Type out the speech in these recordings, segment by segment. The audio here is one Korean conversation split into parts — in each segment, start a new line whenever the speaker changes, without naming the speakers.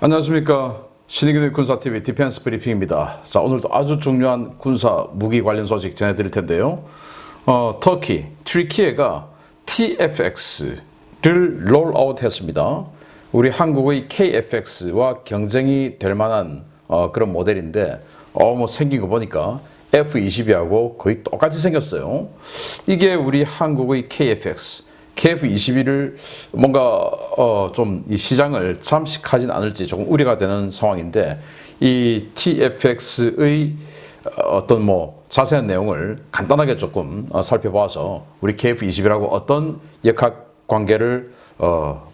안녕하십니까. 신의균의 군사TV 디펜스 브리핑입니다. 자, 오늘도 아주 중요한 군사 무기 관련 소식 전해드릴 텐데요. 어, 터키, 트리키에가 TFX를 롤아웃 했습니다. 우리 한국의 KFX와 경쟁이 될 만한 어, 그런 모델인데, 어, 뭐 생긴 거 보니까 F22하고 거의 똑같이 생겼어요. 이게 우리 한국의 KFX. KF21을 뭔가 어 좀 이 시장을 잠식하진 않을지 조금 우려가 되는 상황인데 이 TFX의 어떤 뭐 자세한 내용을 간단하게 조금 어, 살펴봐서 우리 KF21하고 어떤 역학 관계를 어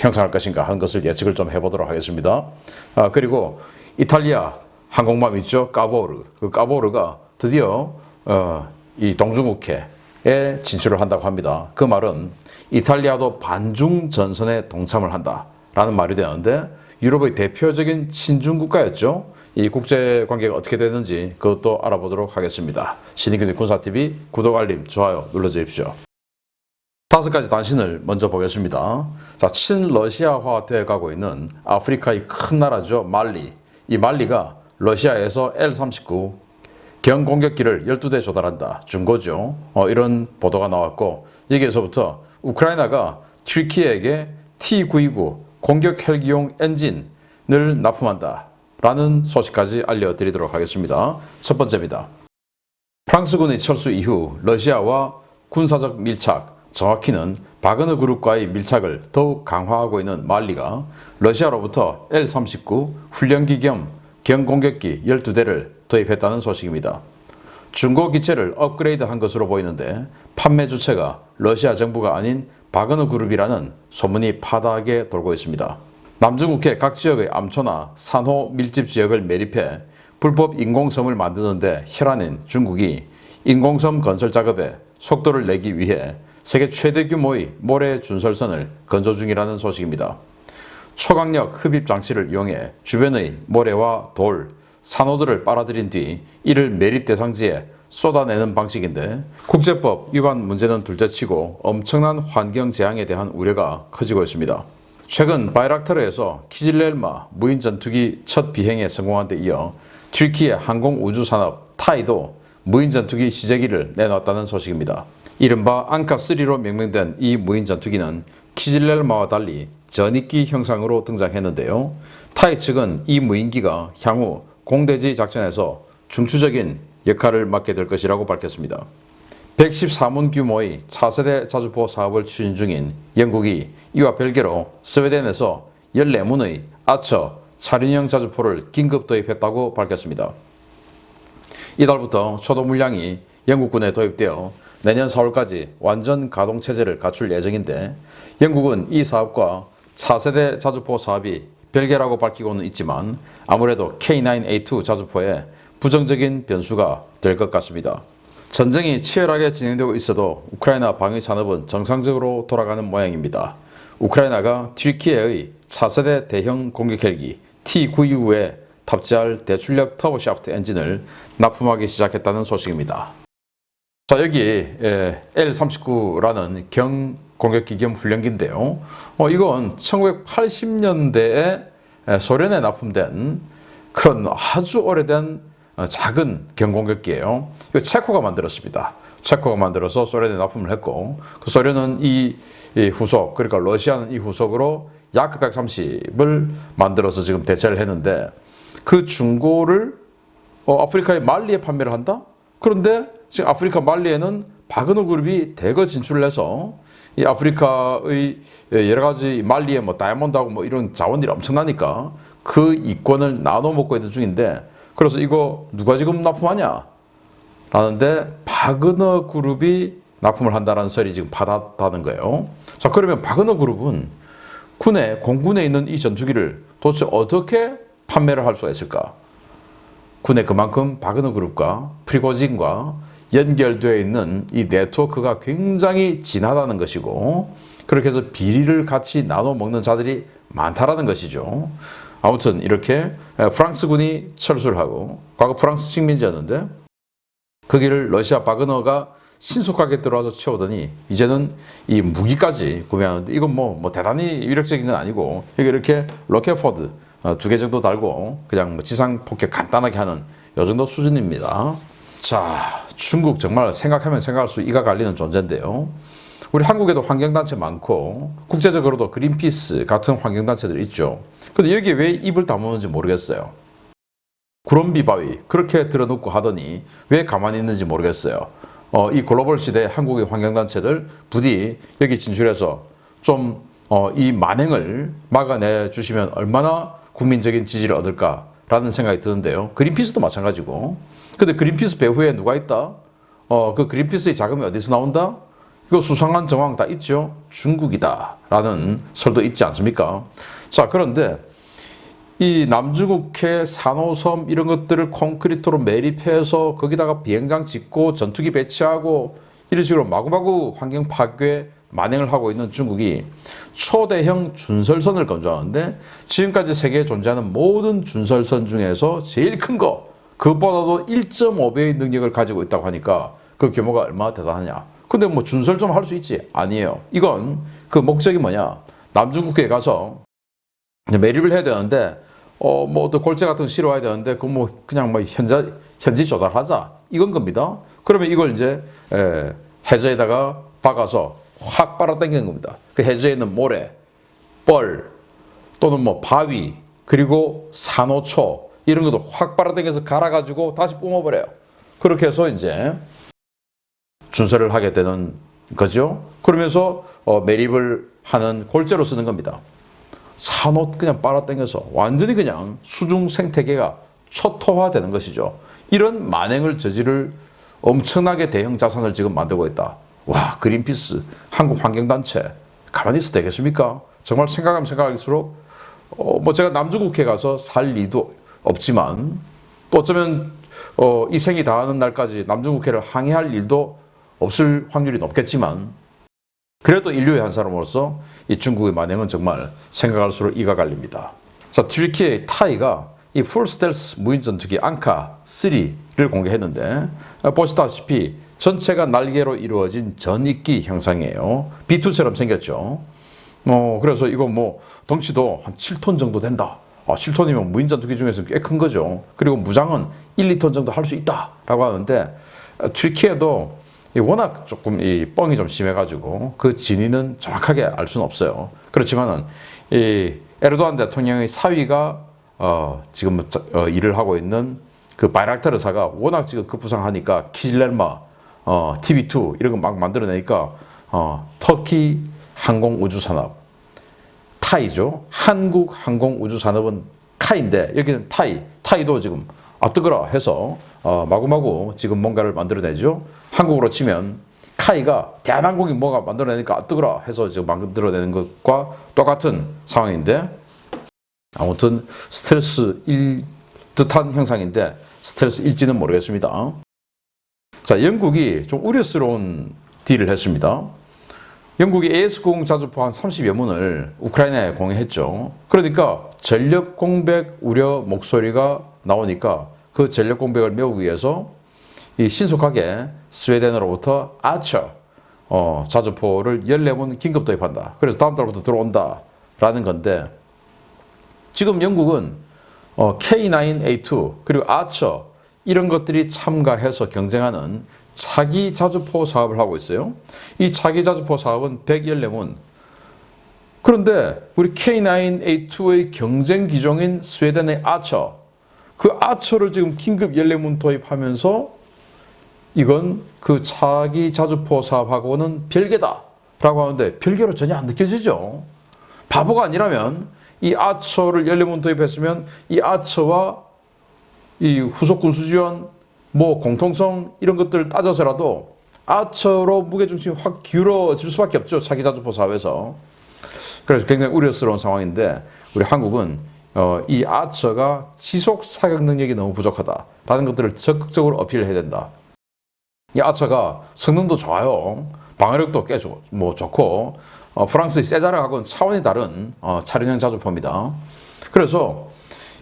형성할 것인가 하는 것을 예측을 좀 해보도록 하겠습니다. 아, 그리고 이탈리아 항공모함 있죠 까보르 그 까보르가 드디어 어, 이 동중국해 에 진출을 한다고 합니다. 그 말은 이탈리아도 반중 전선에 동참을 한다라는 말이 되는데 유럽의 대표적인 친중 국가였죠. 이 국제 관계가 어떻게 되는지 그것도 알아보도록 하겠습니다. 신의균의 군사TV 구독 알림 좋아요 눌러주십시오. 다섯 가지 단신을 먼저 보겠습니다. 자, 친러시아화 되어 가고 있는 아프리카의 큰 나라죠. 말리. 이 말리가 러시아에서 L-39 경공격기를 12대 조달한다. 준 거죠. 어, 이런 보도가 나왔고, 여기에서부터 우크라이나가 튀르키에게 T-929 공격 헬기용 엔진을 납품한다. 라는 소식까지 알려드리도록 하겠습니다. 첫 번째입니다. 프랑스군의 철수 이후 러시아와 군사적 밀착, 정확히는 바그너 그룹과의 밀착을 더욱 강화하고 있는 말리가 러시아로부터 L-39 훈련기 겸 경공격기 12대를 도입했다는 소식입니다. 중고 기체를 업그레이드 한 것으로 보이는데 판매 주체가 러시아 정부가 아닌 바그너 그룹이라는 소문이 파다하게 돌고 있습니다. 남중국해 각 지역의 암초나 산호 밀집 지역을 매립해 불법 인공섬을 만드는데 혈안인 중국이 인공섬 건설 작업에 속도를 내기 위해 세계 최대 규모의 모래 준설선을 건조 중이라는 소식입니다. 초강력 흡입 장치를 이용해 주변의 모래와 돌, 산호들을 빨아들인 뒤 이를 매립 대상지에 쏟아내는 방식인데 국제법 위반 문제는 둘째치고 엄청난 환경 재앙에 대한 우려가 커지고 있습니다. 최근 바이락타르에서 키질렐마 무인 전투기 첫 비행에 성공한 데 이어 튀르키예 항공 우주 산업 타이도 무인 전투기 시제기를 내놨다는 소식입니다. 이른바 앙카3로 명명된 이 무인 전투기는 키질렐마와 달리 전익기 형상으로 등장했는데요. 타이 측은 이 무인기가 향후 공대지 작전에서 중추적인 역할을 맡게 될 것이라고 밝혔습니다. 114문 규모의 차세대 자주포 사업을 추진 중인 영국이 이와 별개로 스웨덴에서 14문의 아처 차륜형 자주포를 긴급 도입했다고 밝혔습니다. 이달부터 초도 물량이 영국군에 도입되어 내년 4월까지 완전 가동 체제를 갖출 예정인데 영국은 이 사업과 차세대 자주포 사업이 별개라고 밝히고는 있지만 아무래도 K9A2 자주포에 부정적인 변수가 될 것 같습니다. 전쟁이 치열하게 진행되고 있어도 우크라이나 방위 산업은 정상적으로 돌아가는 모양입니다. 우크라이나가 튀르키예의 차세대 대형 공격 헬기 T-929에 탑재할 대출력 터보샤프트 엔진을 납품하기 시작했다는 소식입니다. 자 여기 예, L-39라는 경 공격기 겸 훈련기인데요. 어, 이건 1980년대에 소련에 납품된 그런 아주 오래된 어, 작은 경공격기예요. 이거 체코가 만들었습니다. 체코가 만들어서 소련에 납품을 했고 그 소련은 이, 이 후속 그러니까 러시아는 이 후속으로 야크 130을 만들어서 지금 대체를 했는데 그 중고를 어, 아프리카의 말리에 판매를 한다? 그런데 지금 아프리카 말리에는 바그너 그룹이 대거 진출을 해서 이 아프리카의 여러 가지 말리에 뭐 다이아몬드하고 뭐 이런 자원들이 엄청나니까 그 이권을 나눠 먹고 있는 중인데 그래서 이거 누가 지금 납품하냐? 라는데 바그너 그룹이 납품을 한다는 설이 지금 받았다는 거예요. 자, 그러면 바그너 그룹은 군에, 공군에 있는 이 전투기를 도대체 어떻게 판매를 할 수가 있을까? 군에 그만큼 바그너 그룹과 프리고진과 연결되어 있는 이 네트워크가 굉장히 진하다는 것이고 그렇게 해서 비리를 같이 나눠 먹는 자들이 많다라는 것이죠. 아무튼 이렇게 프랑스군이 철수를 하고 과거 프랑스 식민지였는데 거기를 러시아 바그너가 신속하게 들어와서 채우더니 이제는 이 무기까지 구매하는데 이건 뭐, 뭐 대단히 위력적인 건 아니고 여기 이렇게 로켓포드 어, 두개 정도 달고 그냥 뭐 지상 폭격 간단하게 하는 요 정도 수준입니다. 자, 중국 정말 생각하면 생각할수록 이가 갈리는 존재인데요. 우리 한국에도 환경단체 많고 국제적으로도 그린피스 같은 환경단체들 있죠. 근데 여기에 왜 입을 다무는지 모르겠어요. 구럼비 바위 그렇게 들어놓고 하더니 왜 가만히 있는지 모르겠어요. 어, 이 글로벌 시대 한국의 환경단체들 부디 여기 진출해서 좀 어, 이 만행을 막아내 주시면 얼마나 국민적인 지지를 얻을까라는 생각이 드는데요. 그린피스도 마찬가지고. 근데 그린피스 배후에 누가 있다? 어, 그 그린피스의 자금이 어디서 나온다? 이거 수상한 정황 다 있죠. 중국이다 라는 설도 있지 않습니까? 자, 그런데 이 남중국해 산호섬 이런 것들을 콘크리트로 매립해서 거기다가 비행장 짓고 전투기 배치하고 이런 식으로 마구마구 환경 파괴 만행을 하고 있는 중국이 초대형 준설선을 건조하는데 지금까지 세계에 존재하는 모든 준설선 중에서 제일 큰 거 그보다도 1.5배의 능력을 가지고 있다고 하니까 그 규모가 얼마나 대단하냐. 근데 뭐 준설 좀 할 수 있지? 아니에요. 이건 그 목적이 뭐냐. 남중국해에 가서 매립을 해야 되는데 어뭐또 골재 같은 거 실어와야 되는데 그 뭐 그냥 뭐 현재 현지 조달하자 이건 겁니다. 그러면 이걸 이제 에, 해저에다가 박아서 확 빨아당기는 겁니다. 그 해저에 있는 모래, 뻘 또는 뭐 바위 그리고 산호초 이런 것도 확 빨아당겨서 갈아가지고 다시 뿜어버려요. 그렇게 해서 이제 준설을 하게 되는 거죠. 그러면서 어, 매립을 하는 골재로 쓰는 겁니다. 산옷 그냥 빨아당겨서 완전히 그냥 수중 생태계가 초토화되는 것이죠. 이런 만행을 저지를 엄청나게 대형 자산을 지금 만들고 있다. 와 그린피스 한국 환경단체 가만히 있어도 되겠습니까? 정말 생각하면 생각할수록 어, 뭐 제가 남중국해 가서 살 리도 없지만 또 어쩌면 어, 이 생이 다하는 날까지 남중국해를 항해할 일도 없을 확률이 높겠지만 그래도 인류의 한 사람으로서 이 중국의 만행은 정말 생각할수록 이가 갈립니다. 자, 튀르키의 타이가 이 풀스텔스 무인 전투기 앙카 3를 공개했는데 어, 보시다시피 전체가 날개로 이루어진 전익기 형상이에요. B2처럼 생겼죠. 어, 그래서 이거 뭐 덩치도 한 7톤 정도 된다. 아, 7톤이면 무인 전투기 중에서 꽤 큰 거죠. 그리고 무장은 1, 2톤 정도 할 수 있다라고 하는데 어, 튀르키에도 이 워낙 조금 이 뻥이 좀 심해가지고 그 진위는 정확하게 알 수는 없어요. 그렇지만은 이 에르도안 대통령의 사위가 어 지금 어 일을 하고 있는 그 바이락타르사가 워낙 지금 급부상하니까 키질레마 어 TB2 이런 거 막 만들어내니까 어 터키 항공 우주 산업 타이죠. 한국 항공 우주 산업은 카인데 여기는 타이. 타이도 지금 아 뜨거라 해서 어, 마구마구 지금 뭔가를 만들어내죠. 한국으로 치면 카이가 대한항공이 뭐가 만들어내니까 아 뜨거라 해서 지금 만들어내는 것과 똑같은 상황인데 아무튼 스텔스일 듯한 형상인데 스텔스일지는 모르겠습니다. 자, 영국이 좀 우려스러운 딜을 했습니다. 영국이 AS90 자주포 한 30여 문을 우크라이나에 공유했죠. 그러니까 전력 공백 우려 목소리가 나오니까 그 전력 공백을 메우기 위해서 이 신속하게 스웨덴으로부터 아처 어, 자주포를 14문 긴급 도입한다. 그래서 다음 달부터 들어온다 라는 건데 지금 영국은 어, K9A2 그리고 아처 이런 것들이 참가해서 경쟁하는 차기 자주포 사업을 하고 있어요. 이 차기 자주포 사업은 114문. 그런데 우리 K9A2의 경쟁 기종인 스웨덴의 아처 그 아처를 지금 긴급 14문 도입하면서 이건 그 차기 자주포 사업하고는 별개다 라고 하는데 별개로 전혀 안 느껴지죠. 바보가 아니라면 이 아처를 14문 도입했으면 이 아처와 이 후속 군수 지원 뭐 공통성 이런 것들을 따져서라도 아처로 무게 중심이 확 기울어질 수밖에 없죠 차기 자주포 사업에서 그래서 굉장히 우려스러운 상황인데 우리 한국은 어, 이 아처가 지속 사격 능력이 너무 부족하다라는 것들을 적극적으로 어필을 해야 된다. 이 아처가 성능도 좋아요. 방어력도 꽤 좋, 뭐 좋고 어, 프랑스의 세자르하고는 차원이 다른 어, 차량형 자주포입니다. 그래서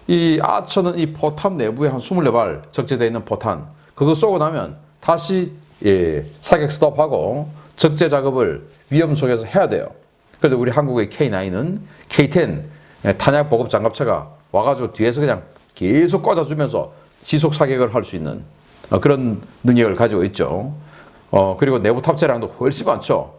이 아처는 이 포탄 내부에 한 24발 적재되어 있는 포탄 그거 쏘고 나면 다시 예, 사격 스톱하고 적재 작업을 위험 속에서 해야 돼요. 그래서 우리 한국의 K9은 K10 예, 탄약 보급 장갑차가 와가지고 뒤에서 그냥 계속 꽂아주면서 지속 사격을 할 수 있는 어, 그런 능력을 가지고 있죠. 어, 그리고 내부 탑재량도 훨씬 많죠.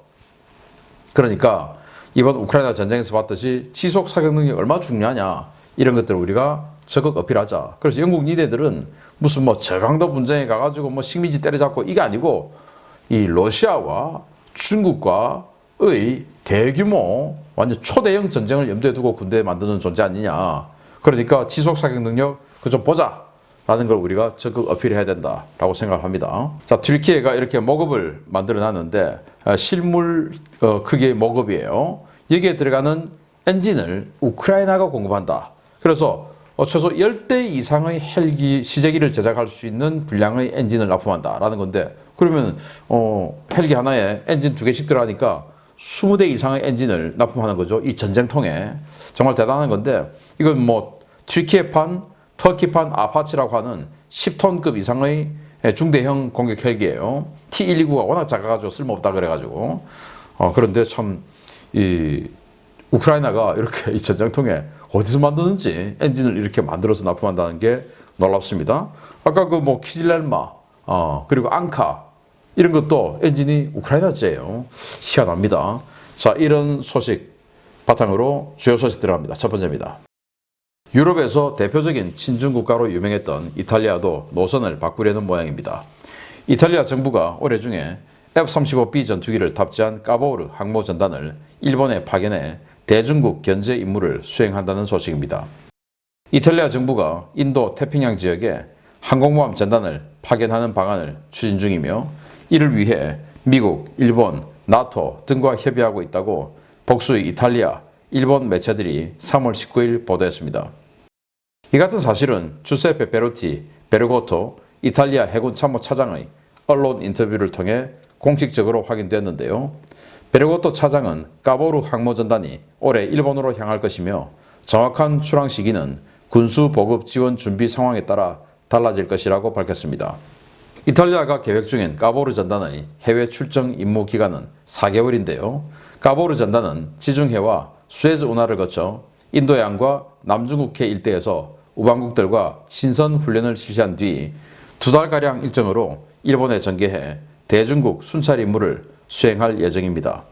그러니까 이번 우크라이나 전쟁에서 봤듯이 지속 사격 능력이 얼마나 중요하냐 이런 것들을 우리가 적극 어필하자. 그래서 영국 니네들은 무슨 뭐 저강도 분쟁에 가가지고 뭐 식민지 때려잡고 이게 아니고 이 러시아와 중국과의 대규모 완전 초대형 전쟁을 염두에 두고 군대 만드는 존재 아니냐. 그러니까 지속 사격 능력 그 좀 보자. 라는 걸 우리가 적극 어필해야 된다라고 생각을 합니다. 자, 튀르키예가 이렇게 모급을 만들어 놨는데 아, 실물 어, 크기의 모급이에요. 여기에 들어가는 엔진을 우크라이나가 공급한다. 그래서 어, 최소 10대 이상의 헬기 시제기를 제작할 수 있는 분량의 엔진을 납품한다라는 건데 그러면 어, 헬기 하나에 엔진 두 개씩 들어가니까 20대 이상의 엔진을 납품하는 거죠. 이 전쟁통에 정말 대단한 건데 이건 뭐 튀르키예판 터키판 아파치라고 하는 10톤급 이상의 중대형 공격 헬기예요. T129가 워낙 작아가지고 쓸모없다 그래가지고 어, 그런데 참 이 우크라이나가 이렇게 이 전쟁통에 어디서 만드는지 엔진을 이렇게 만들어서 납품한다는 게 놀랍습니다. 아까 그 뭐 키질렐마 어, 그리고 앙카 이런 것도 엔진이 우크라이나제예요. 희한합니다. 자 이런 소식 바탕으로 주요 소식 들어갑니다. 첫 번째입니다. 유럽에서 대표적인 친중 국가로 유명했던 이탈리아도 노선을 바꾸려는 모양입니다. 이탈리아 정부가 올해 중에 F-35B 전투기를 탑재한 까보르 항모 전단을 일본에 파견해 대중국 견제 임무를 수행한다는 소식입니다. 이탈리아 정부가 인도 태평양 지역에 항공모함 전단을 파견하는 방안을 추진 중이며 이를 위해 미국, 일본, 나토 등과 협의하고 있다고 복수의 이탈리아, 일본 매체들이 3월 19일 보도했습니다. 이 같은 사실은 주세페 베로티 베르고토 이탈리아 해군 참모 차장의 언론 인터뷰를 통해 공식적으로 확인되었는데요. 베르고토 차장은 까보르 항모전단이 올해 일본으로 향할 것이며 정확한 출항 시기는 군수 보급 지원 준비 상황에 따라 달라질 것이라고 밝혔습니다. 이탈리아가 계획 중인 까보르 전단의 해외 출정 임무 기간은 4개월인데요. 까보르 전단은 지중해와 수에즈 운하를 거쳐 인도양과 남중국해 일대에서 우방국들과 신선 훈련을 실시한 뒤 두 달가량 일정으로 일본에 전개해 대중국 순찰 임무를 수행할 예정입니다.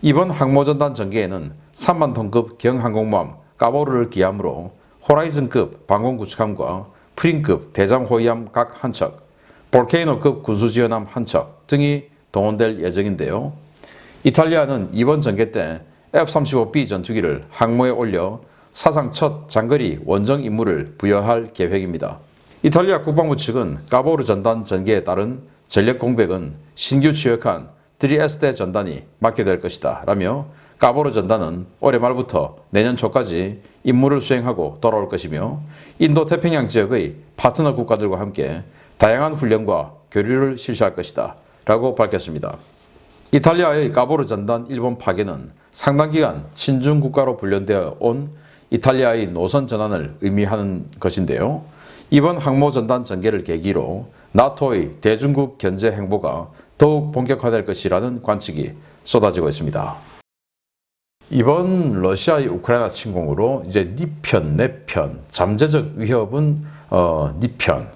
이번 항모전단 전개에는 3만 톤급 경항공모함 까보르를 기함으로 호라이즌급 방공구축함과 프린급 대장호위함 각 한 척, 볼케이노급 군수지원함 한 척 등이 동원될 예정인데요. 이탈리아는 이번 전개 때 F-35B 전투기를 항모에 올려 사상 첫 장거리 원정 임무를 부여할 계획입니다. 이탈리아 국방부 측은 까보르 전단 전개에 따른 전력 공백은 신규 취역한 드리에스테 전단이 맡게 될 것이다 라며 까보르 전단은 올해 말부터 내년 초까지 임무를 수행하고 돌아올 것이며 인도 태평양 지역의 파트너 국가들과 함께 다양한 훈련과 교류를 실시할 것이다 라고 밝혔습니다. 이탈리아의 까보르 전단 일본 파견은 상당 기간 친중 국가로 분련되어 온 이탈리아의 노선 전환을 의미하는 것인데요. 이번 항모 전단 전개를 계기로 나토의 대중국 견제 행보가 더욱 본격화될 것이라는 관측이 쏟아지고 있습니다. 이번 러시아의 우크라이나 침공으로 이제 니편, 내편, 잠재적 위협은 어, 니편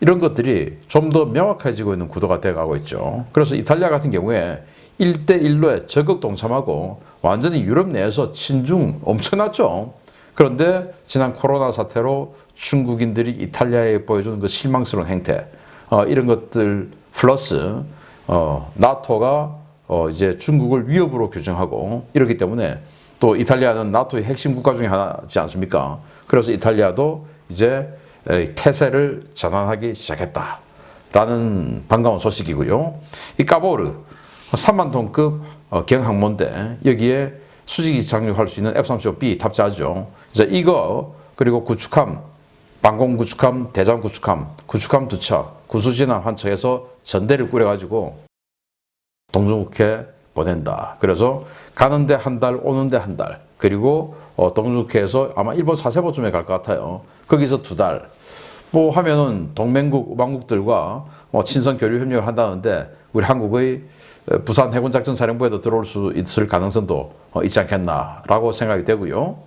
이런 것들이 좀 더 명확해지고 있는 구도가 되어가고 있죠. 그래서 이탈리아 같은 경우에 1대1로에 적극 동참하고 완전히 유럽 내에서 친중 엄청났죠. 그런데 지난 코로나 사태로 중국인들이 이탈리아에 보여주는 그 실망스러운 행태, 어, 이런 것들 플러스 어, 나토가 어, 이제 중국을 위협으로 규정하고 이렇기 때문에 또 이탈리아는 나토의 핵심 국가 중에 하나지 않습니까? 그래서 이탈리아도 이제 태세를 전환하기 시작했다라는 반가운 소식이고요. 이 까보르 3만 톤급 어, 경항모인데 여기에 수직이 착륙할 수 있는 F-35B 탑재하죠. 이제 이거 그리고 구축함, 방공 구축함, 대장 구축함, 구축함 두 척, 구수진함 한 척에서 전대를 꾸려가지고 동중국해 보낸다. 그래서 가는데 한 달, 오는데 한 달. 그리고 어, 동중국해에서 아마 일본 사세보쯤에 갈 것 같아요. 거기서 두 달. 뭐 하면은 동맹국, 우방국들과 뭐 친선 교류 협력을 한다는데 우리 한국의 부산 해군작전 사령부에도 들어올 수 있을 가능성도 어, 있지 않겠나라고 생각이 되고요.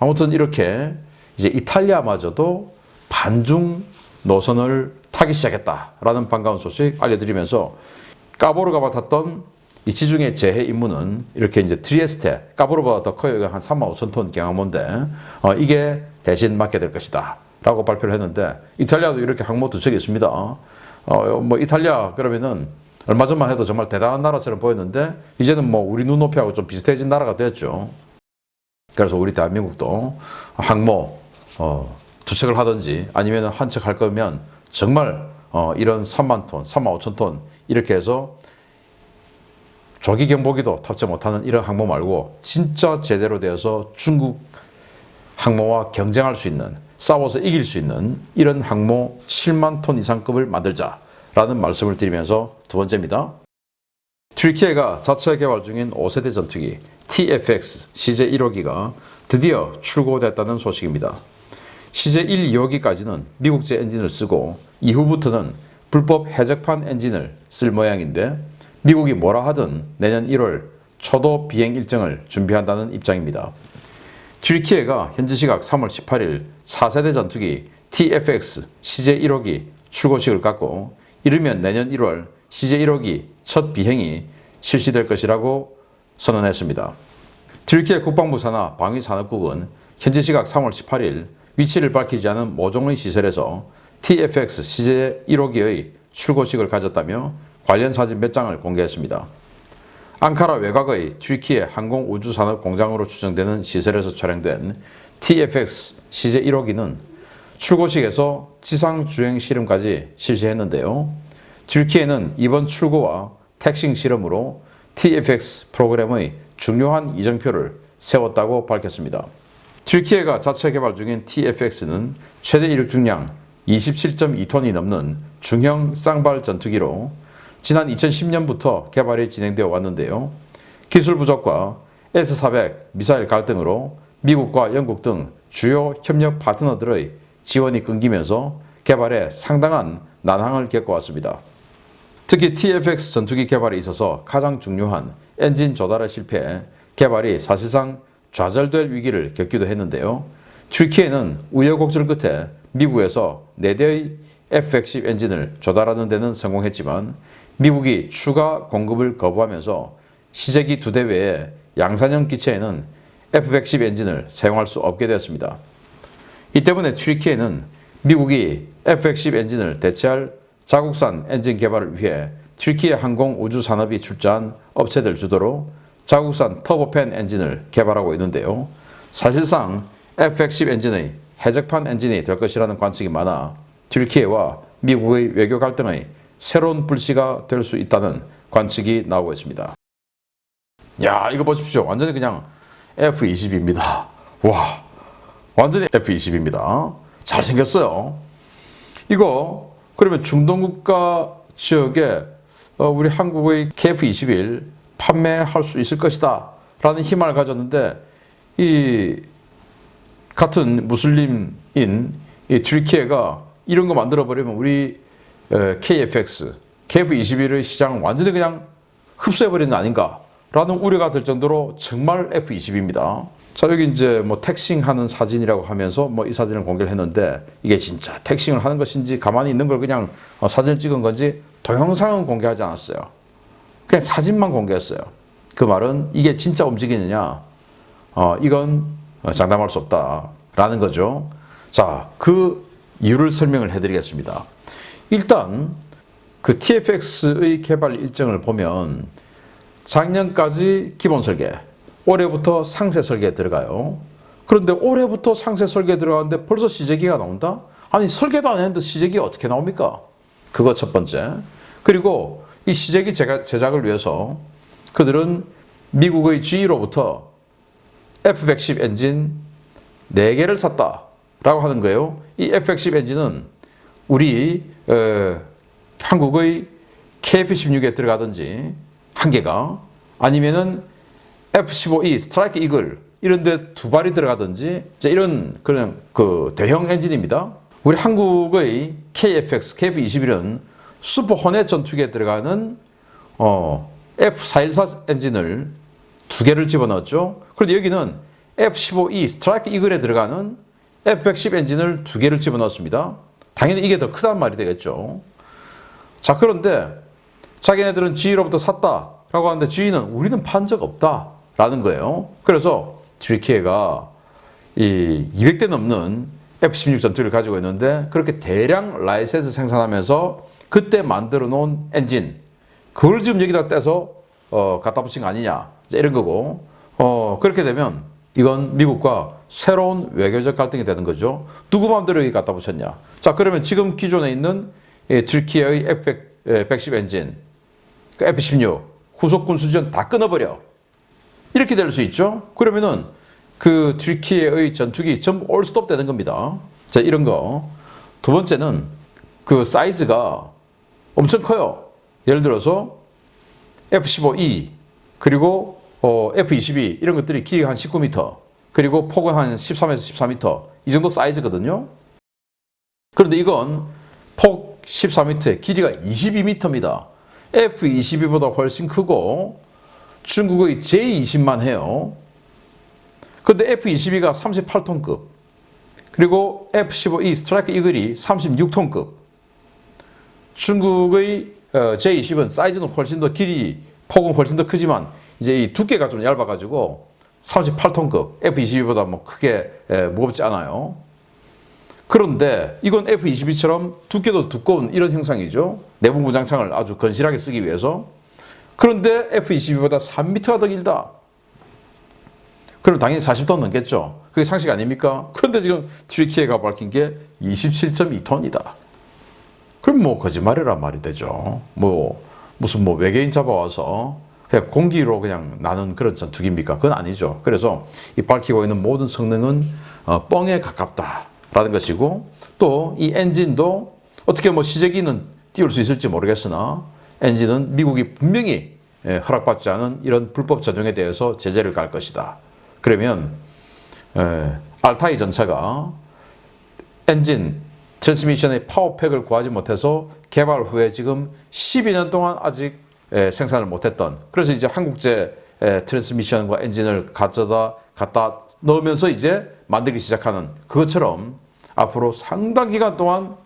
아무튼 이렇게 이제 이탈리아마저도 반중 노선을 타기 시작했다라는 반가운 소식 알려드리면서 까보르가 맡았던 이 지중해 재해 임무는 이렇게 이제 트리에스테 까보르보다 더 커요. 한 3만 5천 톤 경항모인데 어, 이게 대신 맡게 될 것이다. 라고 발표를 했는데 이탈리아도 이렇게 항모 두 척이 있습니다. 어, 뭐 이탈리아 그러면은 얼마 전만 해도 정말 대단한 나라처럼 보였는데 이제는 뭐 우리 눈높이하고 좀 비슷해진 나라가 됐죠. 그래서 우리 대한민국도 항모 어, 두 척을 하든지 아니면 한척할 거면 정말 어, 이런 3만 톤, 3만 5천 톤 이렇게 해서 조기 경보기도 탑재 못하는 이런 항모 말고 진짜 제대로 되어서 중국 항모와 경쟁할 수 있는 싸워서 이길 수 있는 이런 항모 7만 톤 이상급을 만들자라는 말씀을 드리면서 두 번째입니다. 튀르키예가 자체 개발 중인 5세대 전투기 TFX CJ 1호기가 드디어 출고됐다는 소식입니다. CJ 1, 2호기까지는 미국제 엔진을 쓰고 이후부터는 불법 해적판 엔진을 쓸 모양인데 미국이 뭐라 하든 내년 1월 초도 비행 일정을 준비한다는 입장입니다. 튀르키예가 현지 시각 3월 18일 4세대 전투기 TFX CJ 1호기 출고식을 갖고 이르면 내년 1월 CJ 1호기 첫 비행이 실시될 것이라고 선언했습니다. 튀르키예 국방부 산하 방위산업국은 현지 시각 3월 18일 위치를 밝히지 않은 모종의 시설에서 TFX CJ 1호기의 출고식을 가졌다며 관련 사진 몇 장을 공개했습니다. 앙카라 외곽의 튀르키예 항공우주산업 공장으로 추정되는 시설에서 촬영된 TFX CJ 1호기는 출고식에서 지상 주행 실험까지 실시했는데요. 튀르키예는 이번 출고와 택싱 실험으로 TFX 프로그램의 중요한 이정표를 세웠다고 밝혔습니다. 튀르키예가 자체 개발 중인 TFX는 최대 이륙 중량 27.2톤이 넘는 중형 쌍발 전투기로 지난 2010년부터 개발이 진행되어 왔는데요. 기술 부족과 S-400 미사일 갈등으로 미국과 영국 등 주요 협력 파트너들의 지원이 끊기면서 개발에 상당한 난항을 겪어왔습니다. 특히 TFX 전투기 개발에 있어서 가장 중요한 엔진 조달에 실패해 개발이 사실상 좌절될 위기를 겪기도 했는데요. 튀르키예는 우여곡절 끝에 미국에서 4대의 F-110 엔진을 조달하는 데는 성공했지만 미국이 추가 공급을 거부하면서 시제기 두 대 외에 양산형 기체에는 F-110 엔진을 사용할 수 없게 되었습니다. 이 때문에 튀르키예는 미국이 F-110 엔진을 대체할 자국산 엔진 개발을 위해 튀르키예 항공 우주 산업이 출자한 업체들 주도로 자국산 터보팬 엔진을 개발하고 있는데요. 사실상 F-110 엔진의 해적판 엔진이 될 것이라는 관측이 많아 튀르키예와 미국의 외교 갈등의 새로운 불씨가 될 수 있다는 관측이 나오고 있습니다. 야, 이거 보십시오. 완전히 그냥 F-22입니다. 와, 완전히 F-22입니다. 잘생겼어요. 이거 그러면 중동 국가 지역에 어, 우리 한국의 KF-21 판매할 수 있을 것이다 라는 희망을 가졌는데 이 같은 무슬림인 이 튀르키예가 이런 거 만들어 버리면 우리 에, KFX, KF21의 시장을 완전히 그냥 흡수해 버리는 거 아닌가 라는 우려가 들 정도로 정말 F20입니다. 자 여기 이제 뭐 택싱 하는 사진이라고 하면서 뭐 이 사진을 공개를 했는데 이게 진짜 택싱을 하는 것인지 가만히 있는 걸 그냥 어, 사진을 찍은 건지 동영상은 공개하지 않았어요. 그냥 사진만 공개했어요. 그 말은 이게 진짜 움직이느냐? 어, 이건 어, 장담할 수 없다라는 거죠. 자, 그 이유를 설명을 해드리겠습니다. 일단 그 TFX의 개발 일정을 보면 작년까지 기본 설계, 올해부터 상세 설계 들어가요. 그런데 올해부터 상세 설계 들어가는데 벌써 시제기가 나온다? 아니 설계도 안 했는데 시제기 어떻게 나옵니까? 그거 첫 번째. 그리고 이 시제기 제작을 위해서 그들은 미국의 GE로부터 F-110 엔진 4개를 샀다라고 하는 거예요. 이 F-110 엔진은 우리 어, 한국의 KF-16에 들어가든지 한 개가 아니면은 F-15E 스트라이크 이글 이런데 두 발이 들어가든지 이런 그런 그 대형 엔진입니다. 우리 한국의 KFX, KF-21은 슈퍼 호넷 전투기에 들어가는 어, F-414 엔진을 두 개를 집어넣었죠. 그런데 여기는 F-15E 스트라이크 이글에 들어가는 F-110 엔진을 두 개를 집어넣었습니다. 당연히 이게 더 크단 말이 되겠죠. 자, 그런데 자기네들은 G로부터 샀다라고 하는데 G는 우리는 판 적 없다라는 거예요. 그래서 트리키에가 이 200대 넘는 F-16 전투기를 가지고 있는데 그렇게 대량 라이센스 생산하면서 그때 만들어 놓은 엔진 그걸 지금 여기다 떼서 어, 갖다 붙인 거 아니냐 이제 이런 거고 어, 그렇게 되면 이건 미국과 새로운 외교적 갈등이 되는 거죠. 누구 마음대로 여기 갖다 붙였냐. 자 그러면 지금 기존에 있는 이 튀르키예의 F-110 엔진 그 F-16 후속 군 수전 다 끊어버려. 이렇게 될 수 있죠. 그러면은 그 튀르키예의 전투기 전부 올스톱 되는 겁니다. 자, 이런 거. 두 번째는 그 사이즈가 엄청 커요. 예를 들어서 F-15E 그리고 어, F-22 이런 것들이 길이가 한 19m 그리고 폭은 한 13에서 14m 이 정도 사이즈거든요. 그런데 이건 폭 14m에 길이가 22m입니다. F-22보다 훨씬 크고 중국의 J-20만 해요. 근데 F-22가 38톤급, 그리고 F-15E 스트라이크 이글이 36톤급. 중국의 어, J-20은 사이즈는 훨씬 더 길이, 폭은 훨씬 더 크지만 이제 이 두께가 좀 얇아가지고 38톤급 F-22보다 뭐 크게 에, 무겁지 않아요. 그런데 이건 F-22처럼 두께도 두꺼운 이런 형상이죠. 내부 무장창을 아주 건실하게 쓰기 위해서. 그런데 F-22보다 3m가 더 길다. 그럼 당연히 40톤 넘겠죠. 그게 상식 아닙니까? 그런데 지금 튀르키예가 밝힌 게 27.2톤이다. 그럼 뭐 거짓말이란 말이 되죠. 뭐 무슨 뭐 외계인 잡아와서 그냥 공기로 그냥 나는 그런 전투기입니까? 그건 아니죠. 그래서 이 밝히고 있는 모든 성능은 어, 뻥에 가깝다라는 것이고 또 이 엔진도 어떻게 뭐 시제기는 띄울 수 있을지 모르겠으나 엔진은 미국이 분명히 예, 허락받지 않은 이런 불법 전용에 대해서 제재를 갈 것이다. 그러면 에, 알타이 전차가 엔진 트랜스미션의 파워팩을 구하지 못해서 개발 후에 지금 12년 동안 아직 에, 생산을 못했던 그래서 이제 한국제 에, 트랜스미션과 엔진을 가져다 갖다 넣으면서 이제 만들기 시작하는 그것처럼 앞으로 상당 기간 동안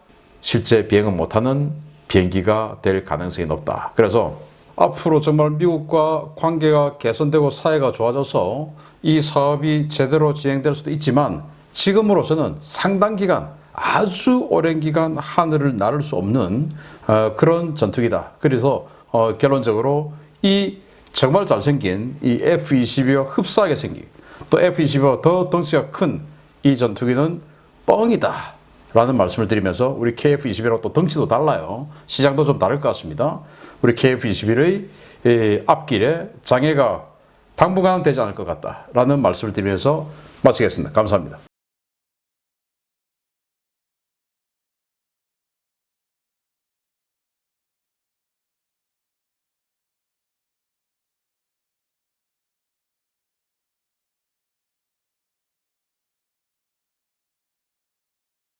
실제 비행은 못하는 비행기가 될 가능성이 높다. 그래서 앞으로 정말 미국과 관계가 개선되고 사회가 좋아져서 이 사업이 제대로 진행될 수도 있지만 지금으로서는 상당 기간 아주 오랜 기간 하늘을 나를 수 없는 어, 그런 전투기다. 그래서 어, 결론적으로 이 정말 잘생긴 이 F-22와 흡사하게 생긴 또 F-22와 더 덩치가 큰 이 전투기는 뻥이다. 라는 말씀을 드리면서 우리 KF-21하고 또 덩치도 달라요. 시장도 좀 다를 것 같습니다. 우리 KF-21의 앞길에 장애가 당분간은 되지 않을 것 같다 라는 말씀을 드리면서 마치겠습니다. 감사합니다.